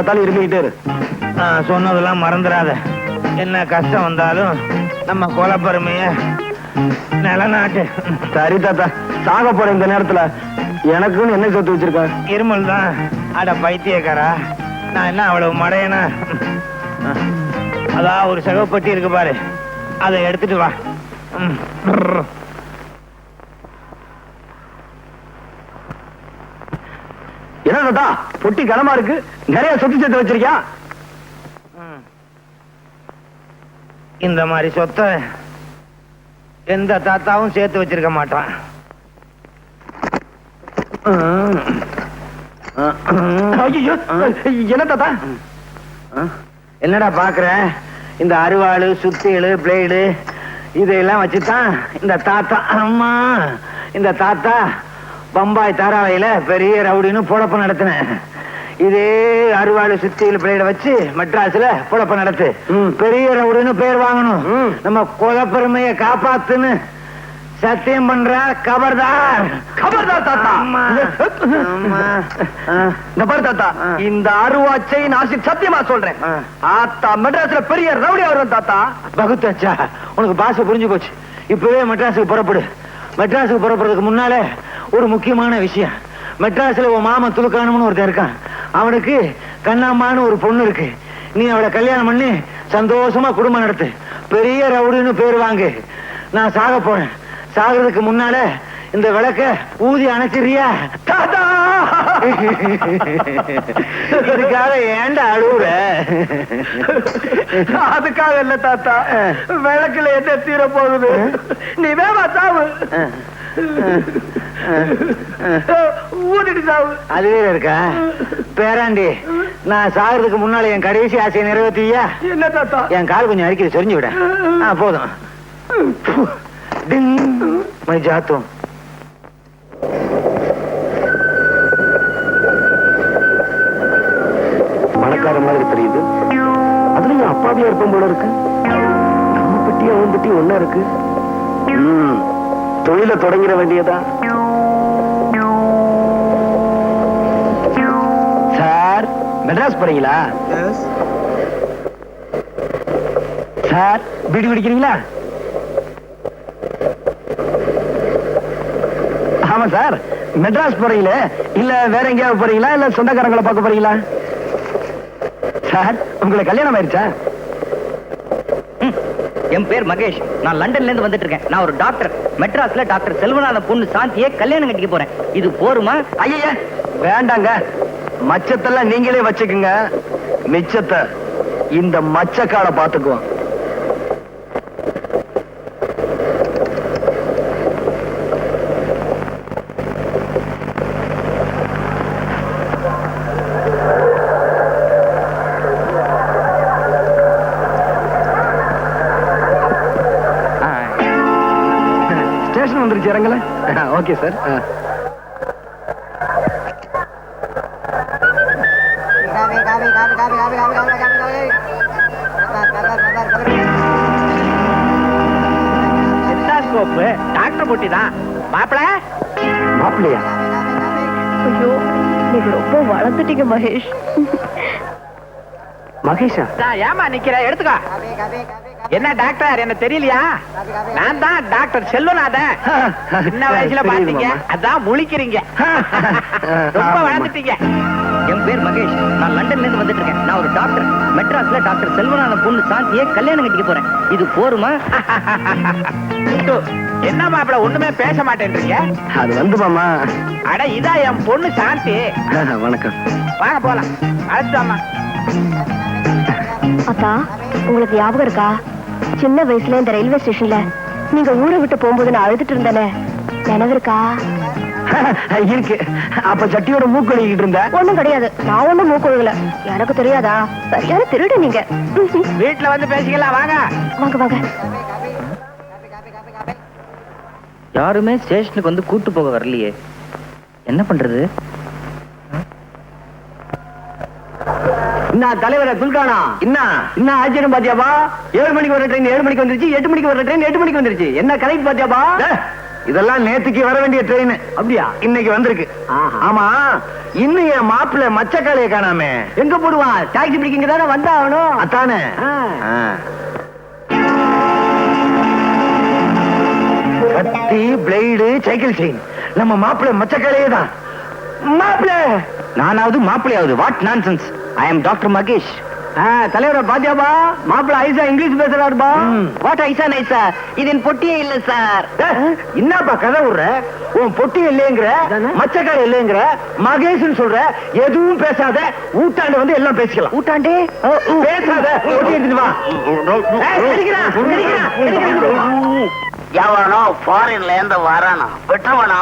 பார்த்தாலும் இருமிக்கிட்டே இரு. சொன்னதெல்லாம் மறந்துடாத. என்ன கஷ்டம் வந்தாலும் நம்ம குலப்பெருமைய நிலநாட்டு. சரி தாத்தா சாக போற இந்த நேரத்துல. எனக்குன்னு என்ன சொத்து வச்சிருக்கேன் இருமல் தான். அட பைத்தியக்காரா நான் என்ன அவ்வளவு மடையனா? அதான் ஒரு சகப்பட்டி இருக்கு பாரு. அதை எடுத்துட்டு வா ம். brr. என்ன தாத்தா பொட்டி கனமா இருக்கு? நிறைய சொத்து சேர்த்து வச்சிருக்கியா. இந்த மாதிரி சொத்தை எந்த தாத்தாவும் சேர்த்து வச்சிருக்க மாட்டான். என்ன தாத்தா? என்னடா பாக்குற? இந்த அருவாளு சுத்தியலு பிளேடு இதையெல்லாம் வச்சுதான் இந்த தாத்தா அம்மா இந்த தாத்தா பம்பாய் தாராவையில பெரிய ரவுடின்னு பொழப்பு நடத்தினேன் இதே அருவாளு சுத்தியல் பிளேட வச்சு மெட்ராஸ்ல பொழப்பு நடத்து. பெரிய ரவுடின்னு பேர் வாங்கணும். நம்ம குலப்பெருமையை காப்பாத்துன்னு சத்தியம் பண்ற கபர்தார் கபர்தார் தாத்தா ஆமா. ஆமா. ஆ. இந்த பாரு தாத்தா. இந்த அருவாச்சை நாசி சத்தியமா சொல்றேன். ஆத்தா மெட்ராஸ்ல பெரிய ரவுடி வருவேன் தாத்தா பகுத்தாச்சா உனக்கு பாச புரிஞ்சு போச்சு இப்பவே மெட்ராஸுக்கு புறப்படு மெட்ராஸுக்கு புறப்படுறதுக்கு முன்னாலே ஒரு முக்கியமான விஷயம். மெட்ராஸ்ல உன் மாமன் துலுக்கானம்னு ஒருத்தன் இருக்கான். அவனுக்கு கண்ணாம்மான்னு ஒரு பொண்ணு இருக்கு. நீ அவளை கல்யாணம் பண்ணி சந்தோஷமா குடும்பம் நடத்து. பெரிய ரவுடின்னு பேர் வாங்கு. நான் சாக போறேன். சாகிறதுக்கு முன்னால இந்த விளக்க ஊதி அணைச்சிறியா தாத்தா! இதுக்காக ஏன்டா அழுவுற? அதுக்காக இல்ல தாத்தா. விளக்குல என்ன தீர போகுது நீ ஊதிட்டு சாவு. அது வேற இருக்கா? பேராண்டி நான் சாகிறதுக்கு முன்னால என் கடைசி ஆசையை நிறைவேற்றியா? என்ன தாத்தா? என் கால் கொஞ்சம் அரிக்கிறது சொரிஞ்சு விட. ஆ போதும். டிங். மை ஜாத்தும். பணக்கார மாதிரி தெரியுது. அதுலயும் அப்பாவியா இருப்போம் போல இருக்கு. நம்ம பெட்டி அவன் பெட்டி ஒன்னா இருக்கு. ம், தொழில தொடங்கிட வேண்டியதா? சார் மெட்ராஸ் போறீங்களா? சார் பீடி குடிக்கிறீங்களா? ஆமா சார் மெட்ராஸ் போறீங்களே? இல்ல வேற எங்கேயாவது போறீங்களா? இல்ல சொந்தக்காரங்களை பார்க்க போறீங்களா? சார் உங்களுக்கு கல்யாணம் ஆயிருச்சா என் பேர் மகேஷ். நான் லண்டன்ல இருந்து வந்துட்டு இருக்கேன் நான் ஒரு டாக்டர் மெட்ராஸ்ல டாக்டர் செல்வநாதன் பொண்ணு சாந்தியை கல்யாணம் கட்டிக்க போறேன். இது போருமா? ஐயா வேண்டாங்க. மச்சத்தெல்லாம் நீங்களே வச்சுக்குங்க. மிச்சத்தை இந்த மச்சக்கால பாத்துக்குவோம் ஸ்டேஷன் வந்துருச்சு இறங்கல. Okay sir. டாக்டர் பொட்டி தான் மாப்பிள? மாப்பிள்ளையா ஐயோ நீங்க ரொம்ப வளர்ந்துட்டீங்க மகேஷ். மகேஷா? ஏமா நிக்கிற? எடுத்துக்கோ. என்ன டாக்டர்? என்ன தெரியலையா? நான் தான் டாக்டர் செல்வநாதன். சின்ன வயசுல பாத்தீங்க அதான் முழிக்கிறீங்க. ரொம்ப வளர்ந்துட்டீங்க. என் பேர் மகேஷ். நான் லண்டன்ல இருந்து வந்துட்டு இருக்கேன். நான் ஒரு டாக்டர். மெட்ராஸ்ல டாக்டர் செல்வநாதன் பொண்ணு சாந்தியை கல்யாணம் கட்டிக்க போறேன். இது போருமா? என்ன மாப்பிள ஒண்ணுமே பேச மாட்டேன்றீங்க? அது வந்து மாமா. அட இதா என் பொண்ணு சாந்தி. வணக்கம். வாங்க போலாம். அழைச்சாமா அத்தா உங்களுக்கு ஞாபகம் இருக்கா? சின்ன வயசுல இந்த ரயில்வே ஸ்டேஷன்ல நீங்க ஊரை விட்டு போகும்போது நான் அழுதுட்டு இருந்தேனே. நினைவு இருக்கா. இருக்கு அப்ப சட்டியோட மூக்கொழுகிட்டு இருந்த? ஒண்ணும் கிடையாது. நான் ஒண்ணும் மூக்கொழுகல எனக்கு தெரியாதா? சரியான திருடு நீங்க. வீட்டுல வந்து பேசிக்கலாம் வாங்க. வாங்க வாங்க. யாருமே ஸ்டேஷனுக்கு வந்து கூட்டு போக வரலையே. என்ன பண்றது? என்ன தலைவர துல்கானா என்ன என்ன ஆச்சரியம் பாத்தியாபா ஏழு மணிக்கு வர ட்ரெயின் ஏழு மணிக்கு வந்துருச்சு எட்டு மணிக்கு வர ட்ரெயின் எட்டு மணிக்கு வந்துருச்சு. என்ன கரெக்ட் பாத்தியாபா இதெல்லாம் நேத்துக்கு வர வேண்டிய ட்ரெயின் அப்படியா? இன்னைக்கு வந்திருக்கு. ஆமா இன்னும் என் மாப்பிள்ளை மச்சக்காளைய காணாமே. எங்க போடுவான் டாக்ஸி பிடிக்கிங்க தானே வந்தாகணும். அத்தானே ஆ. ஆ. கத்தி பிளேடு சைக்கிள் செயின் நம்ம மாப்பிள்ளை மச்சக்காளையே தான் மாப்பிள்ளை! நானாவது மாப்பிள்ளையாவது. What nonsense I am doctor Mahesh தலைவரை பாத்தியாபா? மாப்பிள்ள ஐசா இங்கிலீஷ் பேசுறாருபா ம். வாட் ஐசா நைசா? இது என் பொட்டியே இல்ல சார். என்னப்பா கதை விடுற? உன் பொட்டி இல்லைங்கிற? மச்சக்கார இல்லைங்கிற மகேஷ்னு சொல்ற எதுவும் பேசாத ஊட்டாண்டு வந்து எல்லாம் பேசிக்கலாம். ஊட்டாண்டே? பேசாத பொட்டி எடுத்துட்டு வா. எவனோ ஃபாரின்ல இருந்து வரானா? விட்டுருவானா?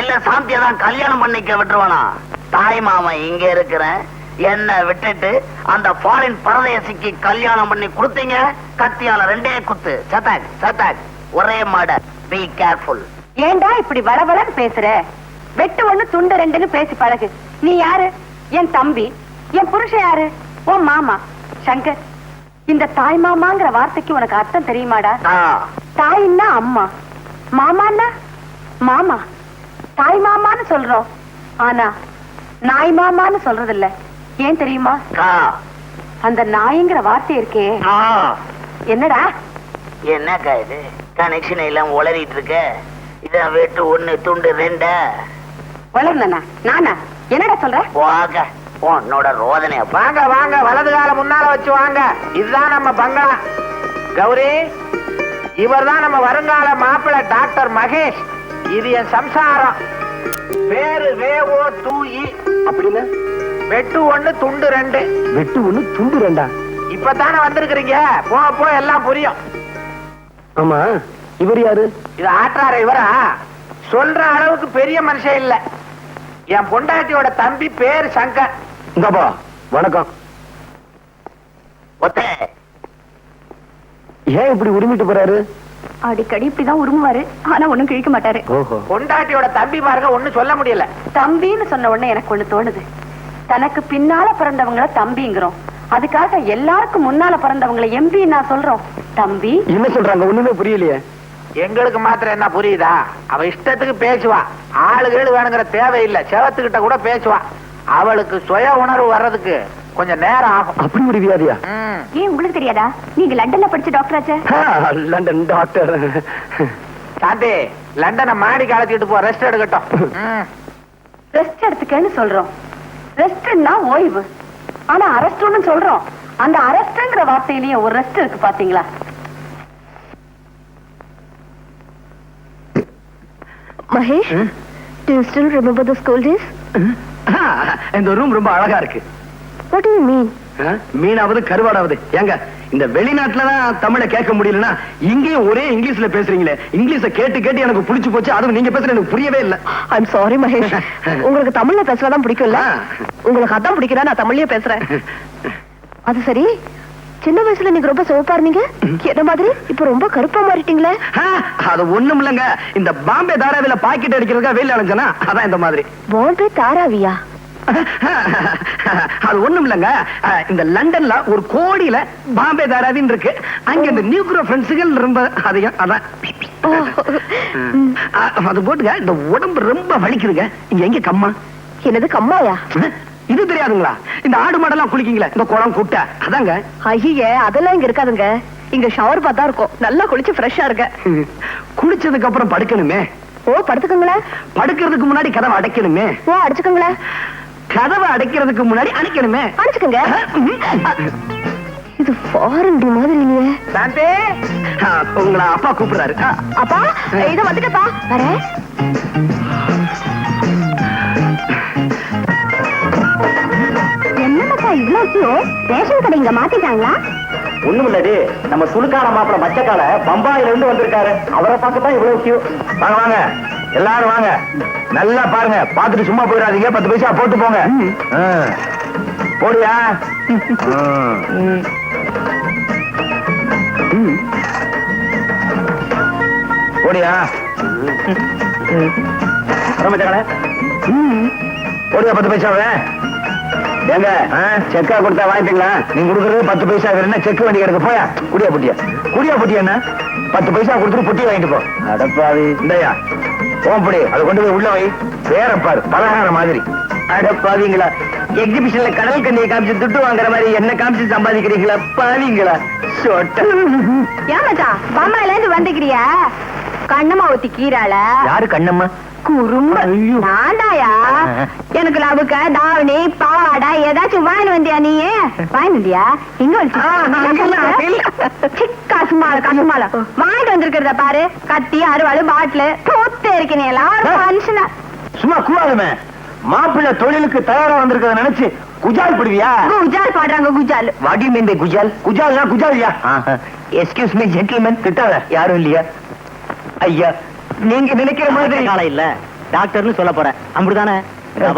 இல்ல சாந்தியை தான் கல்யாணம் பண்ணிக்க விட்டுருவானா? தாய் மாமன் இங்க இருக்கிறேன். என்ன விட்டுட்டு அந்த ஃபாரின் பரதேசிக்கு கல்யாணம் பண்ணி கொடுத்தீங்க? கத்தியால ரெண்டே குத்து. சத்தாக் சத்தாக். ஒரே மாட. பி கேர்ஃபுல் ஏண்டா இப்படி வளவளன்னு பேசுற? வெட்டு ஒண்ணு துண்டு ரெண்டுன்னு பேசி பழகு. நீ யாரு? என் தம்பி. என் புருஷன் யாரு? உன் மாமா. சங்கர். இந்த தாய் மாமாங்கிற வார்த்தைக்கு உனக்கு அர்த்தம் தெரியுமாடா? தாயின்னா அம்மா. மாமான்னா மாமா. தாய் மாமான்னு சொல்றோம். ஆனா நாய் மாமான்னு சொல்றது இல்ல ஏன் தெரியுமா? அந்த நாய்ங்கிற வார்த்தை இருக்கே. என்னடா? என்னக்கா இது? கனெக்ஷன் எல்லாம் உளறிட்டு இருக்க. இதான் வெட்டு ஒண்ணு துண்டு ரெண்ட. வளர்ந்தனா நானா? என்னடா சொல்ற? வாங்க. உன்னோட ரோதனைய வாங்க வாங்க. வலது கால முன்னால வச்சு வாங்க. இதுதான் நம்ம பங்களா. கௌரி இவர்தான் நம்ம வருங்கால மாப்பிள்ளை டாக்டர் மகேஷ். இது என் சம்சாரம். பேரு வேவோ தூயி அப்படின்னு? வெட்டு ஒண்ணு துண்டு ரெண்டு. வெட்டு ஒண்ணு துண்டு ரெண்டா? இப்பதானே வந்திருக்கிறீங்க. போ போ எல்லாம் புரியும். ஆமா இவர் யாரு? இது ஆற்றார இவரா? சொல்ற அளவுக்கு பெரிய மனுஷன் இல்ல. என் பொண்டாட்டியோட தம்பி பேர் சங்கர். இந்தப்பா வணக்கம். ஒத்தே. ஏன் இப்படி உரிமிட்டு போறாரு? அடிக்கடி இப்படிதான் உருமுவாரு. ஆனா ஒண்ணும் கிழிக்க மாட்டாரு. ஓஹோ. பொண்டாட்டியோட தம்பி பாருங்க ஒண்ணும் சொல்ல முடியல. தம்பின்னு சொன்ன உடனே எனக்கு ஒண்ணு தோணுது. தனக்கு பின்னால பிறந்தவங்கள தம்பிங்கிறோம். அதுக்காக எல்லாருக்கும் முன்னால பிறந்தவங்கள எம்பி நான் சொல்றோம். தம்பி? என்ன சொல்றாங்க? ஒண்ணுமே புரியலையே. எங்களுக்கு மாத்திரம் என்ன புரியுதா? அவ இஷ்டத்துக்கு பேசுவா. ஆளுகள் வேணுங்கிற தேவையில்லை. செவத்துக்கிட்ட கூட பேசுவா. அவளுக்கு சுய உணர்வு வர்றதுக்கு கொஞ்சம் நேரம் ஆகும். அப்படி ஒரு வியாதியா. ஏன் உங்களுக்கு தெரியாதா? நீங்க லண்டன்ல படிச்ச டாக்டர் ஆச்சே லண்டன் டாக்டர். சாந்தி லண்டனை மாடி கலத்திட்டு போ. ரெஸ்ட் எடுக்கட்டும். ரெஸ்ட் எடுத்துக்கன்னு சொல்றோம். ரெஸ்ட்னா ஓய்வு. ஆனா அரெஸ்ட்னு சொல்றோம். அந்த அரெஸ்ட்ங்கிற வார்த்தையிலேயே ஒரு ரெஸ்ட் இருக்கு பாத்தீங்களா? Mahesh do you still remember the school days? இந்த ரூம் ரொம்ப அழகா இருக்கு. What do you mean? ஆ, மீனாவது கருவாடாவது. ஏங்க இந்த வெளிநாட்டுல தான் தமிழ கேட்க முடியலன்னா இங்கேயும் ஒரே இங்கிலீஷ்ல பேசுறீங்களே. இங்கிலீஷ கேட்டு கேட்டு எனக்கு புடிச்சு போச்சு அதுவும் நீங்க பேசுறது எனக்கு புரியவே இல்ல. I'm sorry மகேஷ் உங்களுக்கு தமிழ்ல பேசுறதான் பிடிக்கும்ல. உங்களுக்கு அதான் பிடிக்கிறா நான் தமிழ்லயே பேசுறேன். அது சரி. சின்ன வயசுல நீங்க ரொம்ப சிவப்பா இருந்தீங்க. என்ன மாதிரி? இப்ப ரொம்ப கருப்பா மாறிட்டீங்களே. அது ஒண்ணும் இல்லங்க. இந்த பாம்பே தாராவில பாக்கெட் அடிக்கிறதுக்கா வெயில் அலைஞ்சனா அதான் இந்த மாதிரி. பாம்பே தாராவியா? அது ஒண்ணும் இல்லங்க. இந்த லண்டன்ல ஒரு கோடியில பாம்பே தாராவின்னு இருக்கு. அங்க இந்த நியூக்ரோ ஃப்ரெண்ட்ஸுகள் ரொம்ப அதிகம். அதான். அது போட்டுங்க இந்த உடம்பு ரொம்ப வலிக்குதுங்க. இங்க எங்க கம்மா? என்னது கம்மாயா? இது தெரியாதுங்களா? இந்த ஆடு மாடெல்லாம் குளிக்கீங்களா இந்த குளம் குட்டை. அதாங்க. ஐயே அதெல்லாம் இங்க இருக்காதுங்க. இங்க ஷவர் பார்த்தா இருக்கும். நல்லா குளிச்சு ஃப்ரெஷ்ஷா இருக்க குளிச்சதுக்கு அப்புறம் படுக்கணுமே. ஓ படுத்துக்கோங்களேன். படுக்கிறதுக்கு முன்னாடி கதவை அடைக்கணுமே. ஓ அடிச்சுக்கோங்களேன். கதவை அடைக்கிறதுக்கு முன்னாடி அணைக்கணுமே. அடிச்சுக்கோங்க இது ஃபாரின் மாதிரி இல்லையே. சாந்தே உங்களை அப்பா கூப்பிடுறாரு. அப்பா இத வந்துட்டப்பா. வரேன். என்னப்பா இவ்வளவு ரேஷன் கடை இங்க மாத்திட்டாங்களா? ஒண்ணும் இல்லடி நம்ம சுழுக்கான மாப்பிள மச்சக்கால பம்பாயில இருந்து வந்திருக்காரு. அவரை பார்க்க தான் இவ்வளவு கியூ வாங்க வாங்க. எல்லாரும் வாங்க. நல்லா பாருங்க. பார்த்துட்டு சும்மா போயிடாதீங்க. பத்து பைசா போட்டு போங்க. போடியா. போடியா? போடியா பத்து பைசாவை? ஏங்க செக்கா கொடுத்தா வாங்கிட்டீங்களா நீங்க கொடுக்கறது பத்து பைசா என்ன? செக் வண்டி கிடக்கு. போயா. குடியா புட்டியா. குடியா புட்டியா என்ன? பத்து பைசா கொடுத்துட்டு புட்டி வாங்கிட்டு போ. அடப்பாவி. இந்தயா. ஓம்படி அதை கொண்டு போய் உள்ள வை. பேர பாரு பலகார மாதிரி. அட பாவீங்களா? எக்ஸிபிஷன்ல கடல் கண்ணியை காமிச்சு துட்டு வாங்குற மாதிரி என்ன காமிச்சு சம்பாதிக்கிறீங்களா? பாவீங்களா? மச்சான்? பம்பாயில இருந்து வந்துக்கிறியா? கண்ணம்மா ஊத்தி கீராள யாரு கண்ணம்மா? குறும்ப. நான்டாயா எனக்கு லவுக்க தாவணி பாவாடை ஏதாச்சும் வாங்கி வந்தியா நீ? வாங்கி வந்தியா? எங்க வச்சு கசுமால கசுமால வாங்கிட்டு வந்திருக்கிறத பாரு. கத்தி அருவாள் பாட்டிலு தூத்து இருக்கீங்க எல்லாம் மனுஷனா. சும்மா கூடாதுமே. மாப்பிள்ளை தொழிலுக்கு தயாரா வந்திருக்கிறத நினைச்சு குஜால் பிடிவியா? குஜால் பாடுறாங்க குஜால். வாட் யூ மீன் பை குஜால்? குஜால்னா குஜாலியா? எஸ்கியூஸ் மீ ஜென்டில்மேன் திட்டாத. யாரும் இல்லையா? ஐயா நீங்க நினைக்கிற மாதிரி காலம் இல்ல. டாக்டர்னு சொல்ல போறேன். அப்படிதானே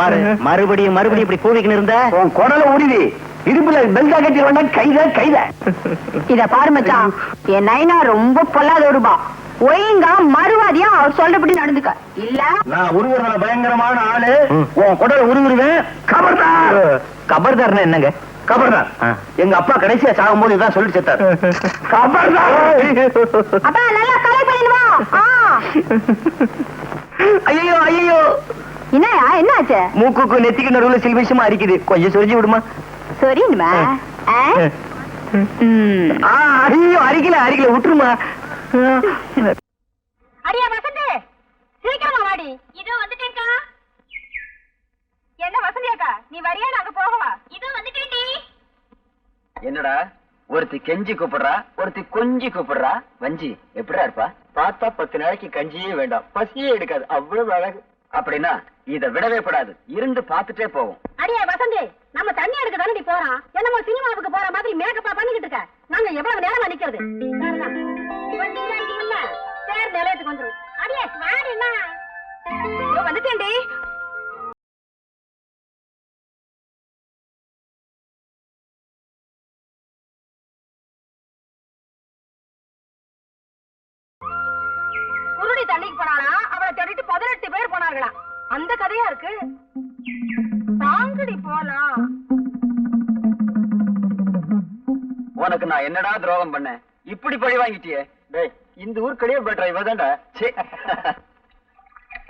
பாரு. மறுபடியும் மறுபடியும் இப்படி கூவிக்கின்னு இருந்த? உன் குடல உருவி இரும்புல பெல்டா கட்டி வேணா கைத கைத இத பாரு மச்சான். என் நைனா ரொம்ப பொல்லாத ஒருபா ஒழுங்கா மறுவாதியா அவர் சொல்றபடி நடந்துக்க. இல்ல? நான் உருவுறதுல பயங்கரமான ஆளு. உன் குடல உருவிடுவேன் கபர்தார். கபர்தார்னா என்னங்க? கபர்தார். எங்க அப்பா கடைசியா சாகும்போது இதான் சொல்லிட்டு செத்தார் கபர்தார். அப்பா நல்லா கலை பண்ணிடுவா ஐயோ ஐயோ என்னயா என்னாச்சு? மூக்குக்கு நெத்திக்கு நடுவுல சில விஷயமா அரிக்குது. கொஞ்சம் சொரிஞ்சு விடுமா. ஆ, ஐயோ அரிக்கல அரிக்கல. விட்டுருமா அடியா வசந்தி. சீக்கிரமா வாடி. இதோ வந்துட்டேன்க்கா. என்ன வசந்தி அக்கா நீ வரியா நாங்க போகவா? இதோ வந்துட்டேன்டி. என்னடா ஒருத்தி கெஞ்சி கூப்பிடுறா ஒருத்தி கொஞ்சி கூப்பிடுறா. வஞ்சி எப்படிடா இருப்பா? பார்த்தா பத்து நாளைக்கு கஞ்சியே வேண்டாம். பசியே எடுக்காது. அவ்வளவு அழகு. அப்படின்னா இத விடவே கூடாது. இருந்து பாத்துட்டே போவோம். அடியே வசந்தி நம்ம தண்ணி எடுக்க தானே போறோம். என்னமோ சினிமாவுக்கு போற மாதிரி மேக்கப்பா பண்ணிக்கிட்டு இருக்க. நாங்க எவ்வளவு நேரமா நிக்கிறது? சரிதான். நிலையத்துக்கு வந்துரும் அடியே என்ன வந்துட்டேன்டி. போனார்களாம் அந்த கதையா இருக்கு. தாங்கடி போலாம் உனக்கு நான் என்னடா துரோகம் பண்ணேன் இப்படி பழி வாங்கிட்டியே? டேய் இந்த ஊர் கடியே பெட்டரா இவதான்டா சே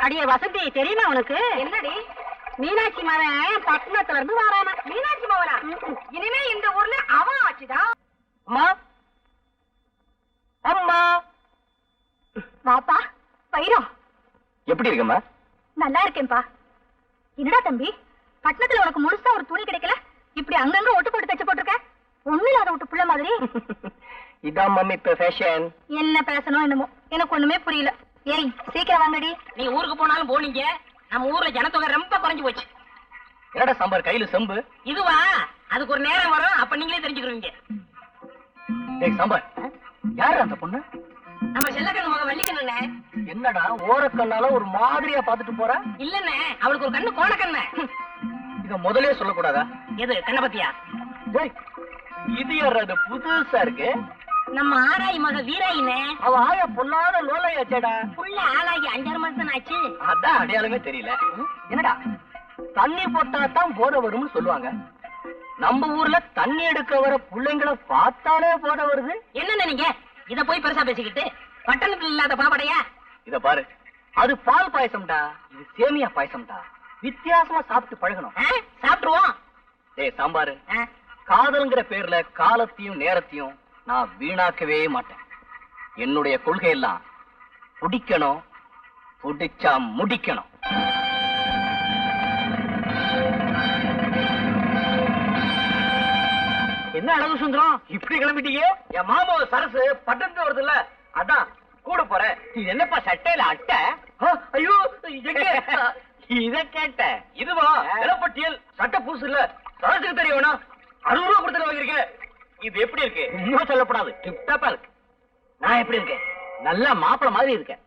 அடியே வசந்தி தெரியுமா உனக்கு? என்னடி? மீனாட்சி மவன் பட்டணத்துல இருந்து வரானா? மீனாட்சி மவனா? இனிமே இந்த ஊர்ல அவன் ஆச்சுதான் அம்மா. அம்மா. வாப்பா பைரம் எப்படி இருக்கம்மா? நல்லா இருக்கேன்பா. என்னடா தம்பி? பட்டணத்துல உனக்கு முழுசா ஒரு துணி கிடைக்கல? இப்படி அங்கங்க ஒட்டு போட்டு தச்சு போட்டிருக்க? ஒண்ணு இல்லாத விட்டு புள்ள மாதிரி. இதான் மம்மி இப்ப ஃபேஷன் என்ன பேசணும் என்னமோ? எனக்கு ஒண்ணுமே புரியல. ஏய் சீக்கிரம் வாங்கடி. நீ ஊருக்கு போனாலும் போனீங்க. நம்ம ஊர்ல ஜனத்தொகை ரொம்ப குறைஞ்சு போச்சு. என்னடா சாம்பார் கையில செம்பு? இதுவா? அதுக்கு ஒரு நேரம் வரும். அப்ப நீங்களே தெரிஞ்சுக்கிறீங்க டேய் சாம்பார். யாரு அந்த பொண்ணு? நம்ம செல்லக்கண்ணு மக வள்ளிக்கண்ணே என்னடா ஓரக்கண்ணால ஒரு மாதிரியா பாத்துட்டு போறா? இல்லண்ணே அவளுக்கு ஒரு கண்ணு கோணக்கண்ணு. இத முதலே சொல்லக்கூடாதா? எது கண்ண பத்தியா? இது யார் அது புதுசா இருக்கு? நம்ம ஆராய் மக வீராயினே அவ ஆயா பொல்லாத லோலையாச்சேடா. புள்ள ஆளாகி அஞ்சாறு மாசம் ஆச்சு அதான் அடையாளமே தெரியல. என்னடா? தண்ணி போட்டா தான் போத வரும்னு சொல்லுவாங்க. நம்ம ஊர்ல தண்ணி எடுக்க வர பிள்ளைங்களை பார்த்தாலே போத வருது. என்னன்னு நீங்க? இத போய் பெருசா பேசிக்கிட்டு பட்டணத்துல இல்லாத பாவடையா இத பாரு. அது பால் பாயசம்டா. இது சேமியா பாயசம்டா. வித்தியாசமா சாப்பிட்டு பழகணும்? சாப்பிட்டுருவோம். டேய் சாம்பாரு? காதல்ங்கிற பேர்ல காலத்தையும் நேரத்தையும் நான் வீணாக்கவே மாட்டேன். என்னுடைய கொள்கை எல்லாம் பிடிக்கணும் பிடிச்சா முடிக்கணும். என்ன அழகு சுந்தரம்? இப்படி கிளம்பிட்டீங்க என் மாமா சரசு பட்டணத்து வருது இல்ல அதான் கூட போறேன். இது என்னப்பா சட்டையில அட்டை? ஐயோ இத கேட்டேன். இதுவா நிலப்பட்டியல் சட்டை பூசு இல்ல சரசுக்கு தெரிய வேணா. அறுபது ரூபா கொடுத்து வாங்கிருக்கேன் இது எப்படி இருக்கு? இன்னும் சொல்லப்படாது. டிப்டாப்பா இருக்கு. நான் எப்படி இருக்கேன்? நல்ல மாப்பிள மாதிரி இருக்கேன்.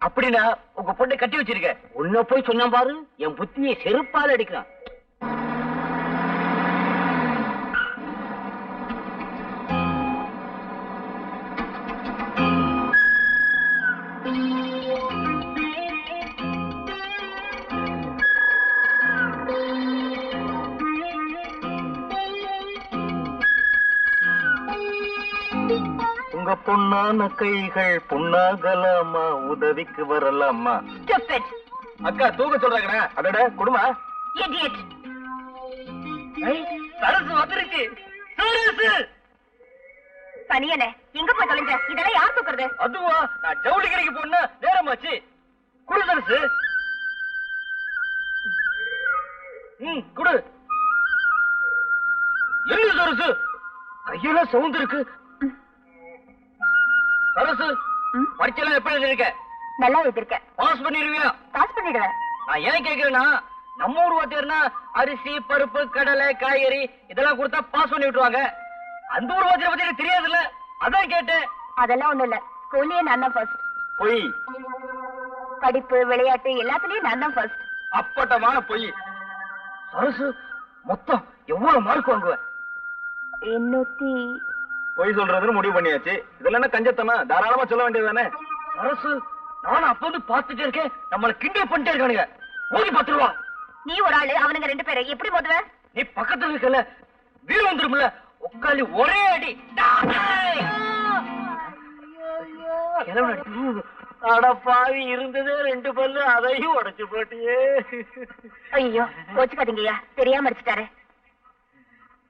அப்படின்னா உங்க பொண்ணை கட்டி வச்சிருக்க உன்ன போய் சொன்னா பாரு என் புத்தியை செருப்பால அடிக்கிறான். பொண்ணான கைகள் பொண்ணாகலாமா? உதவிக்கு வரலாமா. அக்கா தூக்க சொல்றாங்கண்ணா அதோட Idiot. சரசு வந்துருச்சு சரசு! தனியனே எங்க போய் தொலைஞ்ச? இதெல்லாம் யார் தூக்குறது? அதுவா நான் ஜவுளி கடைக்கு போனா நேரமாச்சு. குடு சரசு. ம் குடு. என்ன சரசு? கையெல்லாம் சவுண்ட் இருக்கு சரசு பரீட்சைலாம் எப்படி எழுதிருக்க? நல்லா எழுதிருக்க பாஸ் பண்ணிருவியா பாஸ் பண்ணிடுவேன். நான் ஏன் கேக்குறேன்னா நம்ம ஊர் வாத்தியார்னா அரிசி பருப்பு கடலை காய்கறி இதெல்லாம் கொடுத்தா பாஸ் பண்ணி விட்டுருவாங்க. அந்த ஊர் வாத்தியார் பத்தி எனக்கு தெரியாதுல்ல. அதான் கேட்டேன். அதெல்லாம் ஒண்ணும் இல்ல. ஸ்கூல்லயே நான் தான் ஃபர்ஸ்ட் பொய். படிப்பு விளையாட்டு எல்லாத்துலயும் நான் தான் ஃபர்ஸ்ட் அப்பட்டமான பொய். சரசு மொத்தம் எவ்வளவு மார்க் வாங்குவ? எண்ணூத்தி பொய் சொல்றதுன்னு முடிவு பண்ணியாச்சு. இதுல என்ன கஞ்சத்தனா தாராளமா சொல்ல வேண்டியதுதானே? சரசு நானும் அப்ப வந்து பாத்துட்டே இருக்கேன். நம்மள கிண்டல் பண்ணிட்டே இருக்கானுங்க. ஓடி பாத்துருவா நீ ஒரு ஆளு அவனுங்க ரெண்டு பேரும் எப்படி மோதுவ நீ பக்கத்துல இருக்கல. வீடு வந்துரும்ல. உட்காந்து ஒரே அடி. டாய்! கிளம்புடா. அட. பாவி இருந்ததே ரெண்டு பல்லு. அதையும் உடைச்சு போட்டியே. ஐயோ கோச்சுக்காதீங்கய்யா தெரியாம அடிச்சிட்டாரு.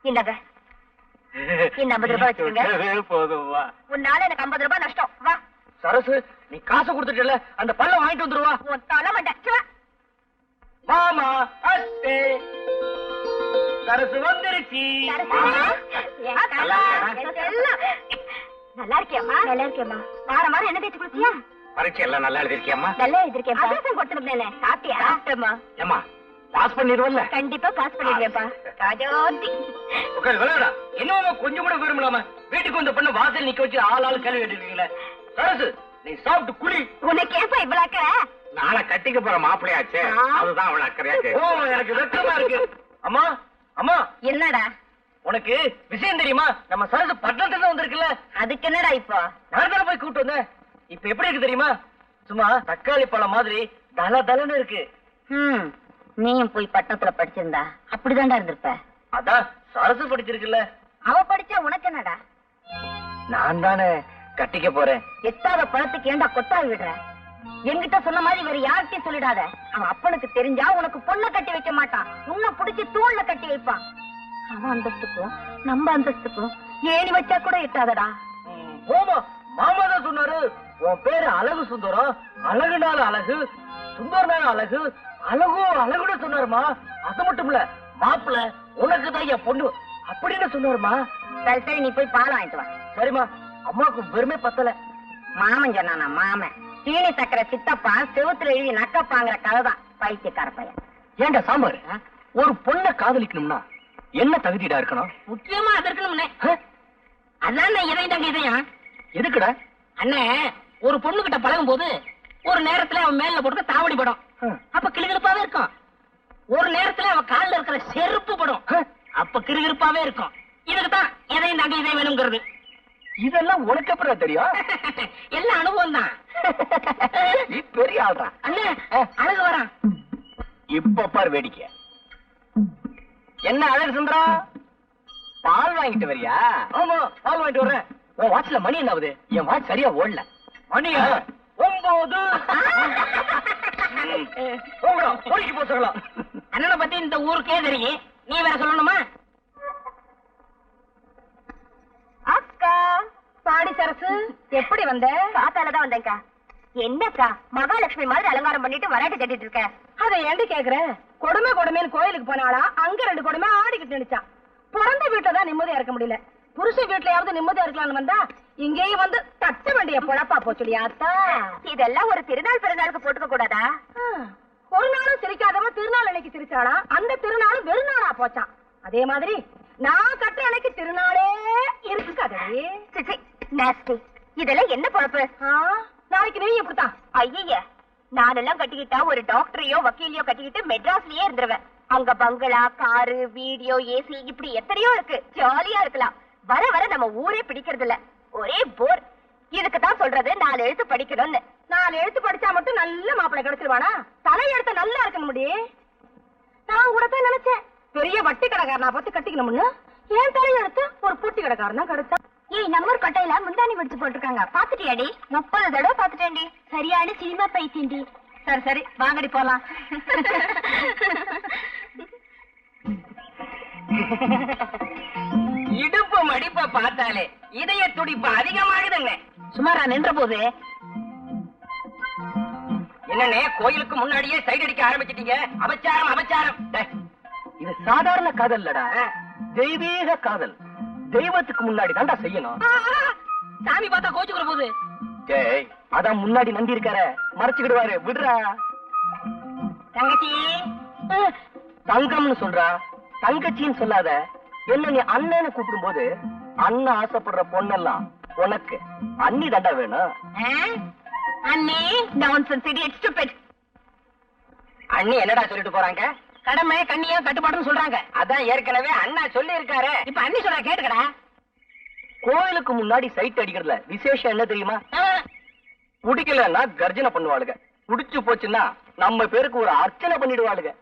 இந்தாங்க. இந்த 50 ரூபாய் வச்சுக்கோங்க. சுத்தவே போதும் வா உன்னால எனக்கு ஐம்பது ரூபாய் நஷ்டம். வா. சரசு நீ காசு கொடுத்துட்டல அந்த பல்ல வாங்கிட்டு வந்துருவா. உன் தலை மண்டை. மாமா அத்தே. சரசு வந்துருச்சு. நல்லா இருக்கியம்மா நல்லா இருக்கியம்மா? வார வாரம் என்ன தேய்ச்சி குளிச்சியா பரீட்சை எல்லாம் நல்லா எழுதிருக்கியம்மா நல்லா எழுதிருக்கேன் கொடுத்துருந்தேனே சாப்பிட்டியா? சாப்பிட்டேம்மா. ஏமா பாஸ் பண்ணிடுவல்ல கண்டிப்பா பாஸ் பண்ணிடுவேன்ப்பா. ராஜோதி. உட்காரு விளையாடா. என்னமா கொஞ்சம் கூட விரும்பலாம வீட்டுக்கு வந்த பொண்ணு வாசல் நிக்க வச்சு ஆள் ஆள் கேள்வி கேட்டுருக்கீங்களே சரசு நீ சாப்பிட்டு குளி உனக்கு ஏப்பா இவ்வளவு அக்கறை? நாளை கட்டிக்க போற மாப்பிள்ளையாச்சே. அதுதான் அவள அக்கறையாச்சு. ஓ எனக்கு வெக்கமா இருக்கு. அம்மா அம்மா. என்னடா? உனக்கு விஷயம் தெரியுமா? நம்ம சரசு பட்டணத்துல இருந்து வந்திருக்குல்ல. அதுக்கு என்னடா இப்போ? நான் தானே போய் கூட்டு வந்தேன். இப்ப எப்படி இருக்கு தெரியுமா? சும்மா தக்காளி பழம் மாதிரி தல தலன்னு இருக்கு. ம் நீயும் போய் பட்டணத்துல படிச்சிருந்தா அப்படிதான்டா இருந்திருப்ப. அதான் சரசு படிச்சிருக்குல்ல. அவ படிச்சா உனக்கு என்னடா? நான் தானே கட்டிக்க போறேன். எட்டாத பழத்துக்கு ஏன்டா கொட்டாவி விடுற? என்கிட்ட சொன்ன மாதிரி வேற யார்கிட்டயும் சொல்லிடாத. அவன் அப்பனுக்கு தெரிஞ்சா உனக்கு பொண்ணை கட்டி வைக்க மாட்டான். உன்னை புடிச்சு தூண்ல கட்டி வைப்பான். அவன் அந்தஸ்துக்கும் நம்ம அந்தஸ்துக்கும் ஏணி வச்சா கூட எட்டாதடா. போமா மாமா தான் சொன்னாரு உன் பேரு அழகு சுந்தரம். அழகுனால அழகு சுந்தரனால அழகு அழகு அழகுன்னு சொன்னாருமா? அது மட்டும் இல்ல மாப்பிள்ள உனக்கு தான் என் பொண்ணு. அப்படின்னு சொன்னாருமா? சரி சரி நீ போய் பால் வாங்கிட்டு வா. சரிம்மா அம்மாவுக்கு வெறுமே பத்தல. மாமன் சொன்னானா மாமன்? சீனி சக்கரை சித்தப்பா செவுத்துல எழுதி நக்கப்பாங்கிற கதை தான் பைத்தியக்கார பையன். ஏண்டா சாம்பார் ஒரு பொண்ணை காதலிக்கணும்னா என்ன தகுதிடா இருக்கணும்? முக்கியமா அது இருக்கணும்னே? அதான் இதயம் தாங்க இதயம். எதுக்குடா? அண்ணே ஒரு பொண்ணு கிட்ட பழகும் போது ஒரு நேரத்துல அவன் மேல போட்டு தாவடி படம். அப்ப கிளுகிழுப்பாவே இருக்கும். ஒரு நேரத்துல அவன் கால்ல இருக்கிற செருப்பு படம். அப்ப கிறுகிறுப்பாவே இருக்கும். இதுக்கு தான் எதையும் தாங்க இதயம் வேணுங்கிறது. இதெல்லாம் உனக்கு அப்புறம் தெரியும்? எல்லாம் அனுபவம் தான் நீ பெரிய ஆள்தான் அண்ணே அழகு வரான் இப்ப பார் வேடிக்கை. என்ன அழகு சுந்தரா? பால் வாங்கிட்டு வரியா? ஆமா பால் வாங்கிட்டு வரேன் உன் வாட்ச்ல மணி என்ன ஆகுது என் வாட்ச் சரியா ஓடல. மணியா? ஒன்பது. போங்கடா பொறுக்கி போ சொல்லலாம் அண்ணனை பத்தி இந்த ஊருக்கே தெரியும். நீ வேற சொல்லணுமா? அக்கா பாடி சரசு எப்படி வந்த? காத்தாலதான் வந்தேன்க்கா. என்னக்கா மகாலட்சுமி மாதிரி அலங்காரம் பண்ணிட்டு வராட்டி கட்டிட்டு இருக்க? அதை ஏண்டி கேக்குற? கொடுமை கொடுமைன்னு கோயிலுக்கு போனாளா அங்க ரெண்டு கொடுமை ஆடிக்கிட்டு நினைச்சான் பிறந்த வீட்டுல தான் நிம்மதியா இருக்க முடியல. புருஷ வீட்லயாவது நிம்மதியா இருக்கலாம்னு வந்தா இங்கேயும் வந்து தட்ட வேண்டிய பொழப்பா போச்சுடியா அத்தா? இதெல்லாம் ஒரு திருநாள் பிறநாளுக்கு போட்டுக்க கூடாதா? ஒரு நாளும் சிரிக்காதவ திருநாள் அன்னைக்கு சிரிச்சாளா? அந்த திருநாளும் வெறுநாளா போச்சான் அதே மாதிரி நான் கட்டுற அன்னைக்கு திருநாளே இருக்கு கதடி சிச்சி நாஸ்டி இதெல்லாம் என்ன பொழப்பு? நாளைக்கு நீ இப்படித்தான் ஐய நானெல்லாம் கட்டிக்கிட்டா ஒரு டாக்டரையோ வக்கீலையோ கட்டிக்கிட்டு மெட்ராஸ்லயே இருந்துருவேன். அங்க பங்களா காரு வீடியோ ஏசி இப்படி எத்தனையோ இருக்கு. ஜாலியா இருக்கலாம். வர வர நம்ம ஊரே பிடிக்கிறது இல்ல ஒரே போர். இதுக்கு தான் சொல்றது நாலு எழுத்து படிக்கணும்னு. நாலு எழுத்து படிச்சா மட்டும் நல்ல மாப்பிள்ளை கிடைச்சிருவானா? தலை நல்லா இருக்கணும் முடி. நான் கூட தான் நினைச்சேன். பெரிய வட்டி கடைக்காரனா பார்த்து கட்டிக்கணும்னு. ஏன் தலை ஒரு பூட்டி கடைக்காரன் தான் கிடைச்சா. ஏய் நம்ம கட்டையில கொட்டையில முந்தானி முடிச்சு போட்டிருக்காங்க. பாத்துட்டியாடி முப்பது தடவை பாத்துட்டேன்டி சரியான சினிமா பைத்தியண்டி சரி சரி. வாங்கடி போலாம். இடுப்பு மடிப்ப பார்த்தாலே இதய துடிப்பு அதிகமாகுதுங்க. சுமாரா நின்ற போது என்னண்ணே கோயிலுக்கு முன்னாடியே சைடு அடிக்க ஆரம்பிச்சிட்டீங்க? அபச்சாரம் அபச்சாரம். இது சாதாரண காதல் இல்லடா தெய்வீக காதல். தெய்வத்துக்கு முன்னாடி தான்டா செய்யணும். சாமி பார்த்தா கோச்சுக்கிற போது. டேய் அதான் முன்னாடி நந்தி இருக்கார மறைச்சுக்கிடுவாரு. விடுறா. தங்கச்சி. தங்கம்னு சொல்றா. தங்கச்சின்னு சொல்லாத. என்ன நீ அண்ணன்னு கூப்பிடும்போது அண்ணன் ஆசைப்படுற பொண்ணெல்லாம் உனக்கு அண்ணி தண்டா வேணும். அண்ணே? நான்சென்ஸ் இடியட் ஸ்டூபிட் அண்ணி என்னடா சொல்லிட்டு போறாங்க? கடமை கண்ணியா கட்டுப்பாடுன்னு சொல்றாங்க. அதான் ஏற்கனவே அண்ணா சொல்லி இருக்காரு இப்ப அண்ணி சொல்ற கேட்டுக்கடா. கோயிலுக்கு முன்னாடி சைட் அடிக்கிறதுல விசேஷம் என்ன தெரியுமா? குடிக்கலன்னா கர்ஜனை பண்ணுவாளுங்க குடிச்சு போச்சுன்னா நம்ம பேருக்கு ஒரு அர்ச்சனை பண்ணிடுவாளுங்க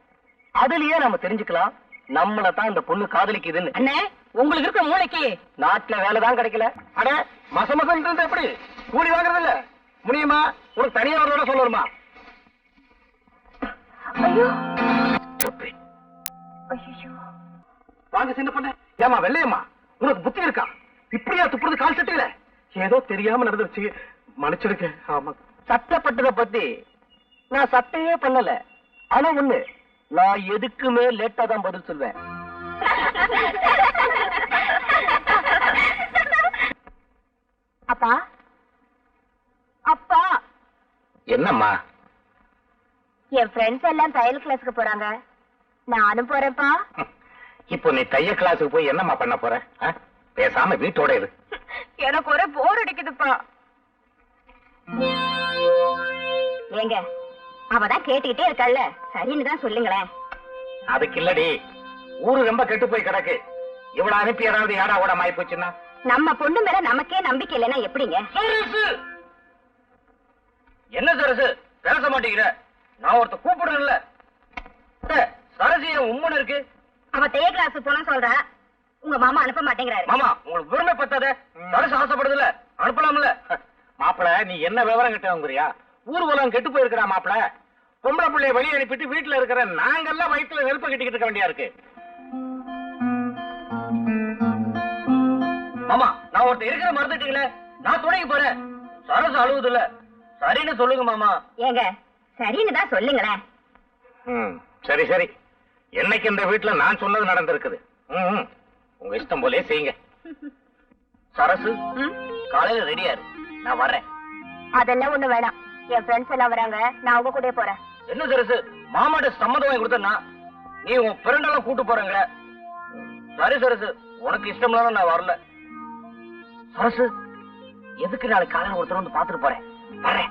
அதுலயே நம்ம தெரிஞ்சுக்கலாம். நம்மள தான் இந்த பொண்ணு காதலிக்குதுன்னு. அண்ணே உங்களுக்கு இருக்க மூளைக்கு நாட்டுல வேலை தான் கிடைக்கல. அட மச மசம் இருந்தா எப்படி? கூலி வாங்குறது இல்ல முடியுமா உனக்கு தனியாரோட சொல்லணுமா? வாங்க சின்ன பொண்ணு. ஏமா வெள்ளையம்மா? உனக்கு புத்தி இருக்கா? இப்படியா துப்புறது கால் சட்டையில? ஏதோ தெரியாம நடந்துருச்சு மன்னிச்சிடுங்க. ஆமா. சட்டப்பட்டத பத்தி நான் சட்டையே பண்ணல. ஆனா ஒண்ணு நான் எதுக்குமே லேட்டா தான் பதில் சொல்வேன். அப்பா? அப்பா? என்னம்மா? என் ஃப்ரெண்ட்ஸ் எல்லாம் தையல் கிளாஸ்க்கு போறாங்க. நானும் போறேன்ப்பா. இப்போ நீ தைய கிளாஸுக்கு போய் என்னம்மா பண்ண போற? பேசாம வீட்டோட இரு. எனக்கு ஒரே போர் அடிக்குதுப்பா. ஏங்க அவதான் கேட்டுக்கிட்டே இருக்காள்ல. சரின்னு தான் சொல்லுங்களேன். அதுக்கு இல்லடி. ஊரு ரொம்ப கெட்டு போய் கிடக்கு. இவ்வளவு அனுப்பி யாராவது யாரா ஓட மாறி போச்சுன்னா? நம்ம பொண்ணு மேல நமக்கே நம்பிக்கை இல்லைன்னா எப்படிங்க? என்ன சரசு? பேச மாட்டேங்கிற. நான் ஒருத்த கூப்பிடுறேன்ல. ஏ, சரசு என் உம்மன் இருக்கு? அவ தைய கிளாஸ் போனா சொல்றா உங்க மாமா அனுப்ப மாட்டேங்கிறாரு. மாமா உங்களுக்கு விரும்ப பத்தாத சரசு ஆசைப்படுதுல. அனுப்பலாம்ல. மாப்பிள நீ என்ன விவரம் கிட்டவங்கிறியா ஊர் உலகம் கெட்டு போயிருக்கிறா மாப்பிள. பொம்பளை பிள்ளைய வெளியே அனுப்பிட்டு வீட்டுல இருக்கிற நாங்கெல்லாம் வயித்துல நெருப்பு கட்டிக்கிட்டு இருக்க வேண்டியா இருக்கு? மாமா நான் ஒருத்தர் இருக்கிற மறந்துட்டீங்களே நான் துணைக்கு போறேன். சரசு அழுவுது இல்ல சரின்னு சொல்லுங்க மாமா. ஏங்க சரின்னு தான் சொல்லுங்களேன். ம், சரி சரி. என்னைக்கு இந்த வீட்டுல நான் சொன்னது நடந்திருக்குது? ம். உங்க இஷ்டம் போலே செய்யுங்க. சரசு காலையில ரெடியா இரு. நான் வர்றேன் அதெல்லாம் ஒண்ணு வேணாம். என் ஃப்ரெண்ட்ஸ் எல்லாம் வராங்க. நான் உங்க கூட போறேன். என்ன சரசு மாமாட்ட சம்மதம் வாங்கி கொடுத்தா நீ உன் ஃப்ரெண்டெல்லாம் கூட்டு போறங்க சரி சரசு உனக்கு இஷ்டம் நான் வரல. சரசு எதுக்கு நாளைக்கு காலையில் ஒருத்தர் வந்து பாத்துட்டு போறேன்? வரேன்